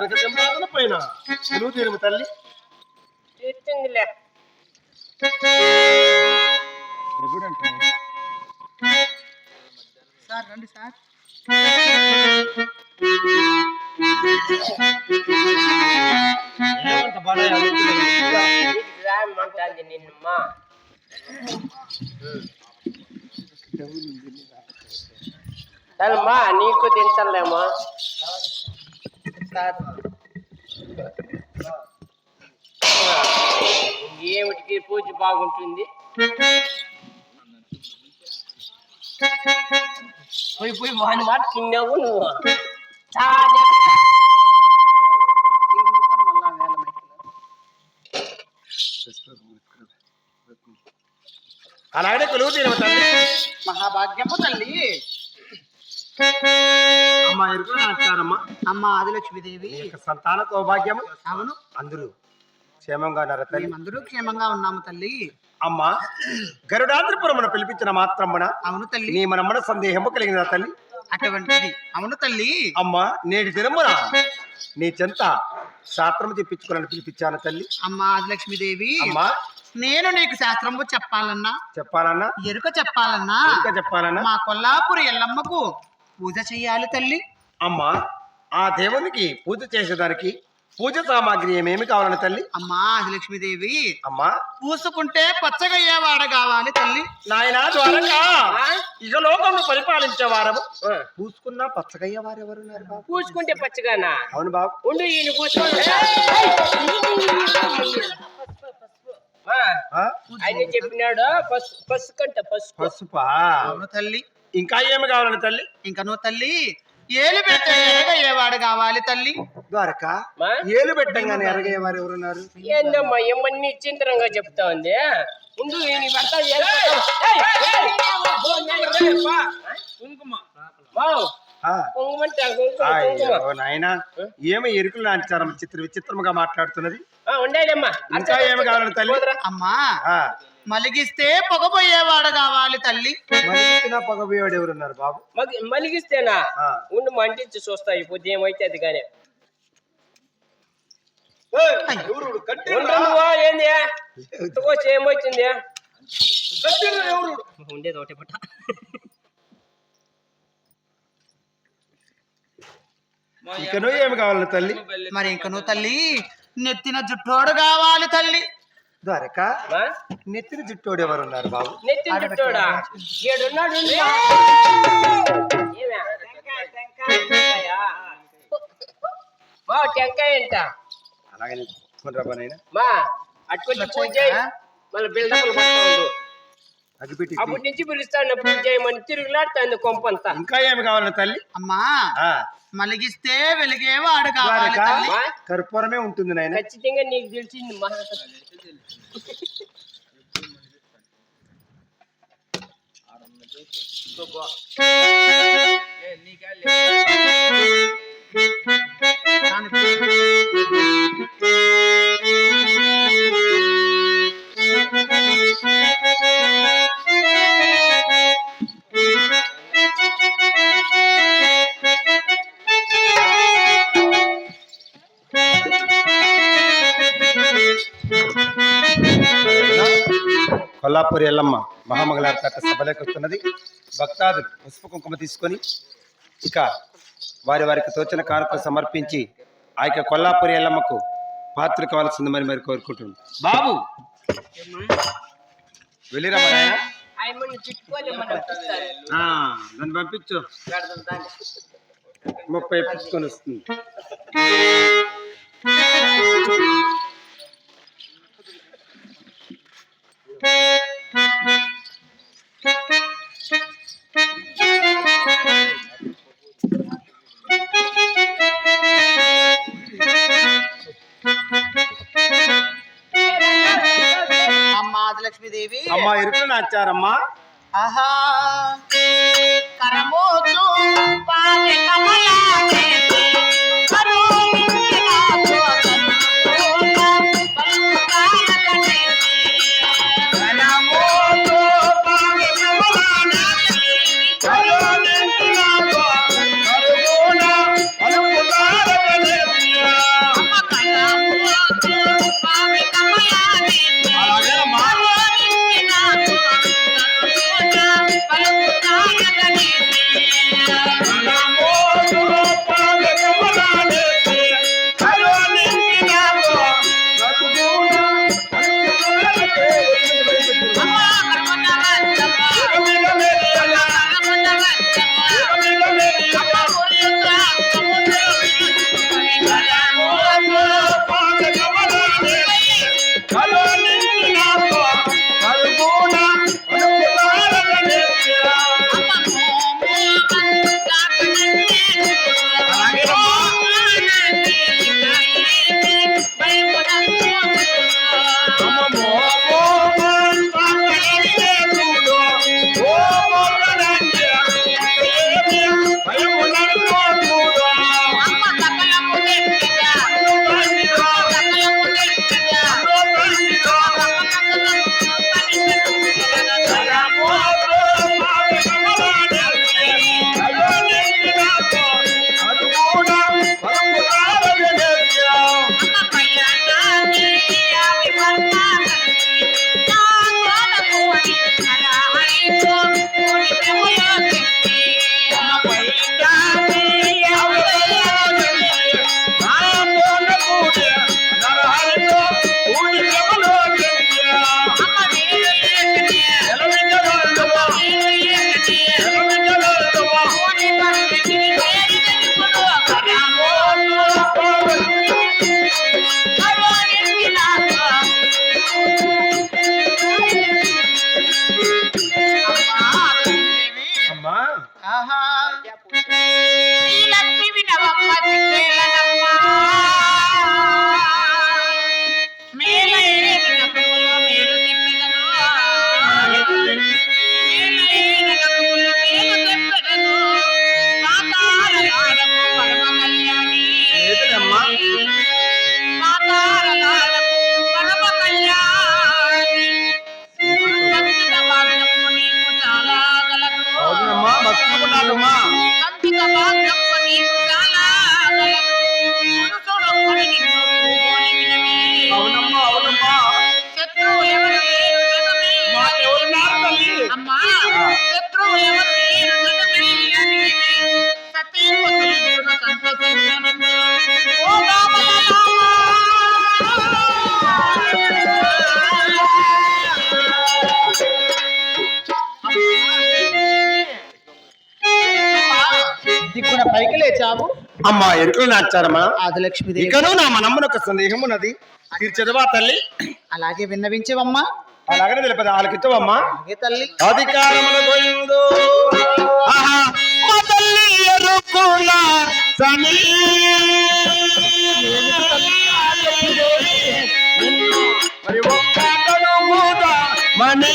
కనక సింహాసన పైన. తెలుగు తీరుము తల్లి. తీర్చిందిలే సార్ రండి సార్. ఏమంత నిన్నమ్మా నీకు తింటలేమో సార్ ఏమిటికి పూజ బాగుంటుంది. పోయి పోయి వాని మాట తిన్నావు నువ్వు. చాలా. అలాగనే కొలువు తీరుము తల్లి మహాభాగ్యము తల్లి. అమ్మ ఎరుకు అమ్మ ఆదిలక్ష్మీదేవి. సంతాన సౌభాగ్యము అవును. అందరూ. క్షేమంగా ఉన్నారు తల్లి? మేమందరూ క్షేమంగా ఉన్నాము తల్లి. అమ్మ గరుడాంధ్రపురమున పిలిపించిన మాత్రమున అవును తల్లి. నీ మనమ్మన సందేహము కలిగిన తల్లి? అటువంటిది. అవును తల్లి. అమ్మ నేటి దినమున నీ చెంత శాస్త్రము చెప్పించుకోవాలని పిలిపించాను తల్లి. అమ్మ ఆదిలక్ష్మీదేవి. అమ్మా. నేను నీకు శాస్త్రము చెప్పాలన్నా. చెప్పాలన్నా? ఎరుక చెప్పాలన్నా. ఇంకా చెప్పాలన్నా? మా కొల్లాపురి ఎల్లమ్మకు పూజ చెయ్యాలి తల్లి. అమ్మ ఆ దేవునికి పూజ చేసేదానికి పూజ సామాగ్రి ఏమేమి కావాలని తల్లి? అమ్మా ఆదిలక్ష్మీదేవి. అమ్మా. పూసుకుంటే పచ్చగయ్యేవాడ కావాలి తల్లి? నాయనా ద్వారంగా ఇక లోకంలో పరిపాలించే వారము. ఆ, పూసుకున్నా పచ్చగయ్య వారెవరు బాబు? పూసుకుంటే పచ్చగానా? అవును బాబు. ఉండు ఈయన పూసుకోండి ఆ? ఆయన చెప్పినాడు పసు పసుకంట పసుపు. పసుపా? అవును తల్లి. ఇంకా ఏమి కావాలని తల్లి? ఇంకా నువ్వు తల్లి ఏలు ఎరగయ్యేవాడు కావాలి తల్లి? ద్వారక? ఏలు పెట్టంగానే ఎరగయ్య వారు ఎవరున్నారు ఏందమ్మా ఏమన్నీ చింతరంగా చెప్తా ఉంది ముందు కుంకుమ అయ్యో నాయనా ఏమి ఎరుకులు నాంచారం చిత్ర విచిత్రముగా మాట్లాడుతున్నది ఆ, ఉండేదమ్మా ఇంకా ఏమి కావాలని తల్లి అమ్మా. మలిగిస్తే పొగపోయేవాడు కావాలి తల్లి పొగబోయేవాడు ఎవరున్నారు బాబు మలిగిస్తేనా. ఉండు మంటించి చూస్తా ఇప్పుడు ఏమైతే అది కానీ ఏంది? వచ్చి ఏమొచ్చింది? ఉండేది ఒకటి పట్ట. ఇకను ఏమి కావాలని తల్లి? మరి ఇంక నువ్వు తల్లి నెత్తిన జుట్టోడు కావాలి తల్లి. ద్వారక? నెత్తిన జుట్టోడు ఎవరున్నారు బాబు? నెత్తిన ఏడున్నాడు. ఏమే? టెంకాయా? అలాగే కొనరా నాయన. మా అట్టుకొచ్చి పూజ చేయి. మళ్ళీ బిల్డప్లు పడతా ఉండు. అగ్గిపెట్టి అప్పటి నుంచి పిలుస్తాను పూజ చేయమని తిరుగులాడుతాంది కొంపంతా. ఇంకా ఏమి కావాలని తల్లి? అమ్మా ఆ. మలిగిస్తే వెలిగేవాడు కావాలి ద్వారక తల్లి? కర్పూరమే ఉంటుంది నాయన. ఖచ్చితంగా నీకు తెలిసింది మా కొల్లాపూరి ఎల్లమ్మ మహామంగళార తట్ట సభలోకి వస్తున్నది. భక్తాదులు పసుపు కుంకుమ తీసుకొని ఇక వారి వారికి తోచిన కానుకలు సమర్పించి ఆ యొక్క కొల్లాపూరి ఎల్లమ్మకు పాత్ర కావాల్సింది మరి మరి కోరుకుంటుంది బాబు! వెళ్ళిరా దాన్ని పంపించు. ముప్పై పుచ్చుకొని వస్తుంది. దిక్కున పైకి లేచావు. అమ్మా ఎరుకలు నాచారమ్మా. ఆదిలక్ష్మిదేవి ఇకను నా మనమ్మున ఒక సందేహం ఉన్నది. తీర్చదవా తల్లి? అలాగే విన్నవించవమ్మా. అలాగనే తెలిపదు ఆలకిత్తవమ్మా అలాగే తల్లి. అధికారముల గొయ్యుందు సని మరి ఒక్కటను మనీ.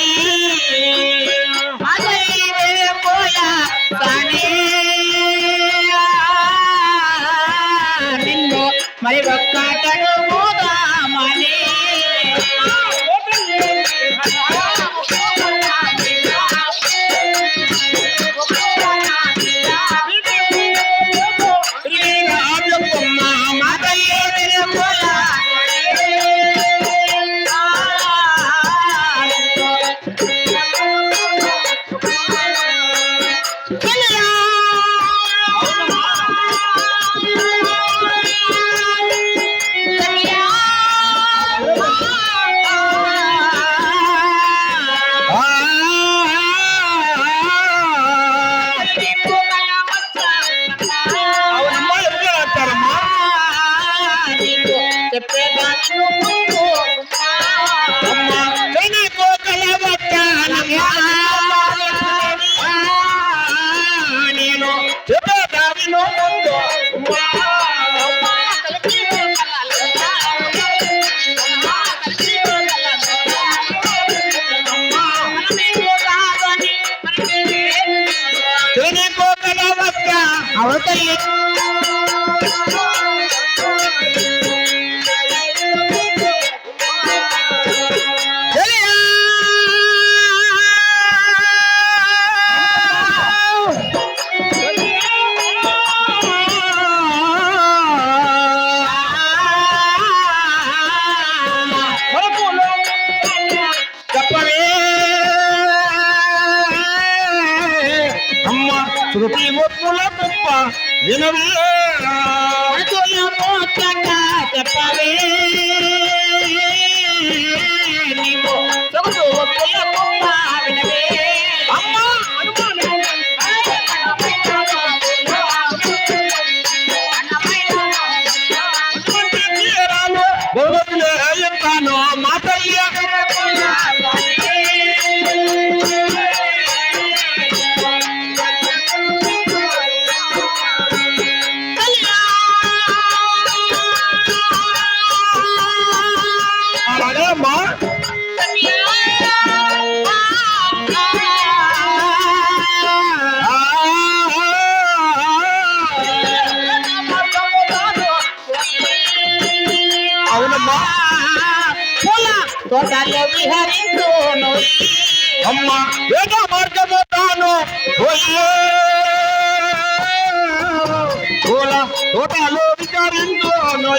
ಅವಳ శృతి ముప్పుల తుప్ప వినవే చెప్పవే. నీవు సొగసు అమ్మా! విహరించును అమ్మ ఏక మార్గము తాను కోల కోటలో విచారించును.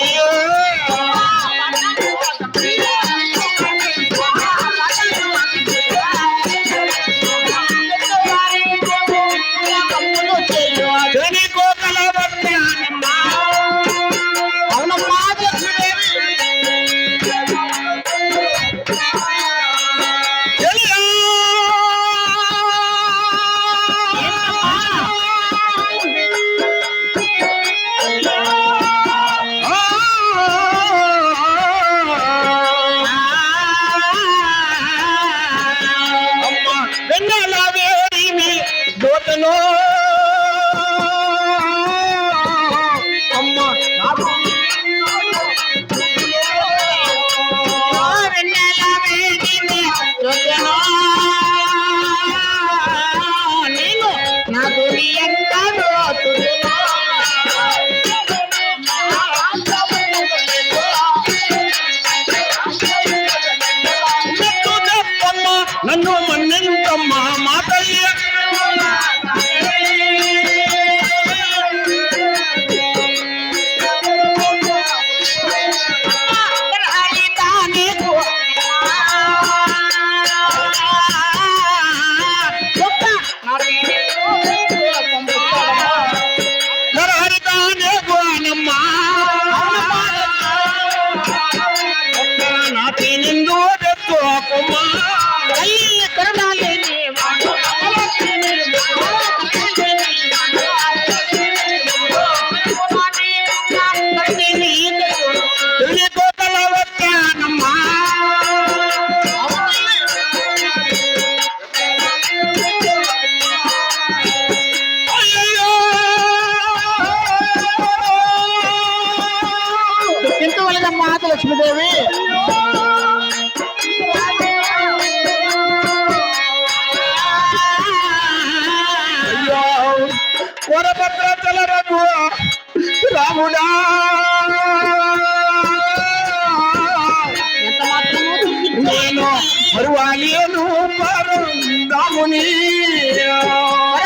కలియను పరందాముని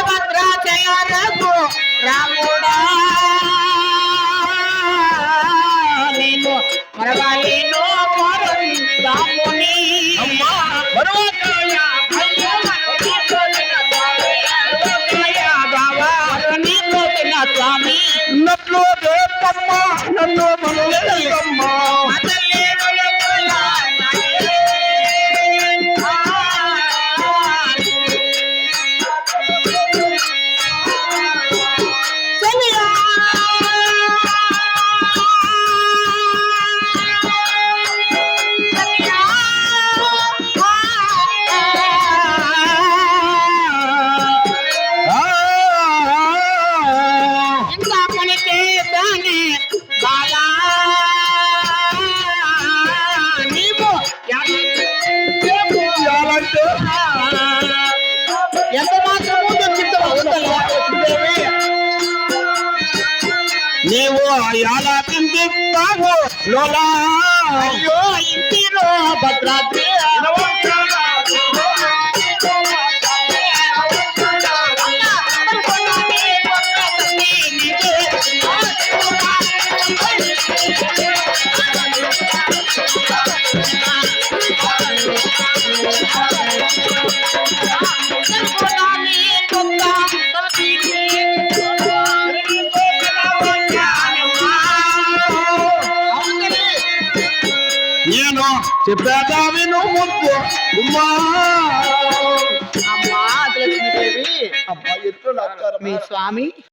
భద్రాచయ రఘు రామ చెప్పాని బాలా. నీవు ఎంత మాత్రము నీవు ఎలా ఇంటిలో భద్రాద్రి అమ్మా! అమ్మా? మీ స్వామి?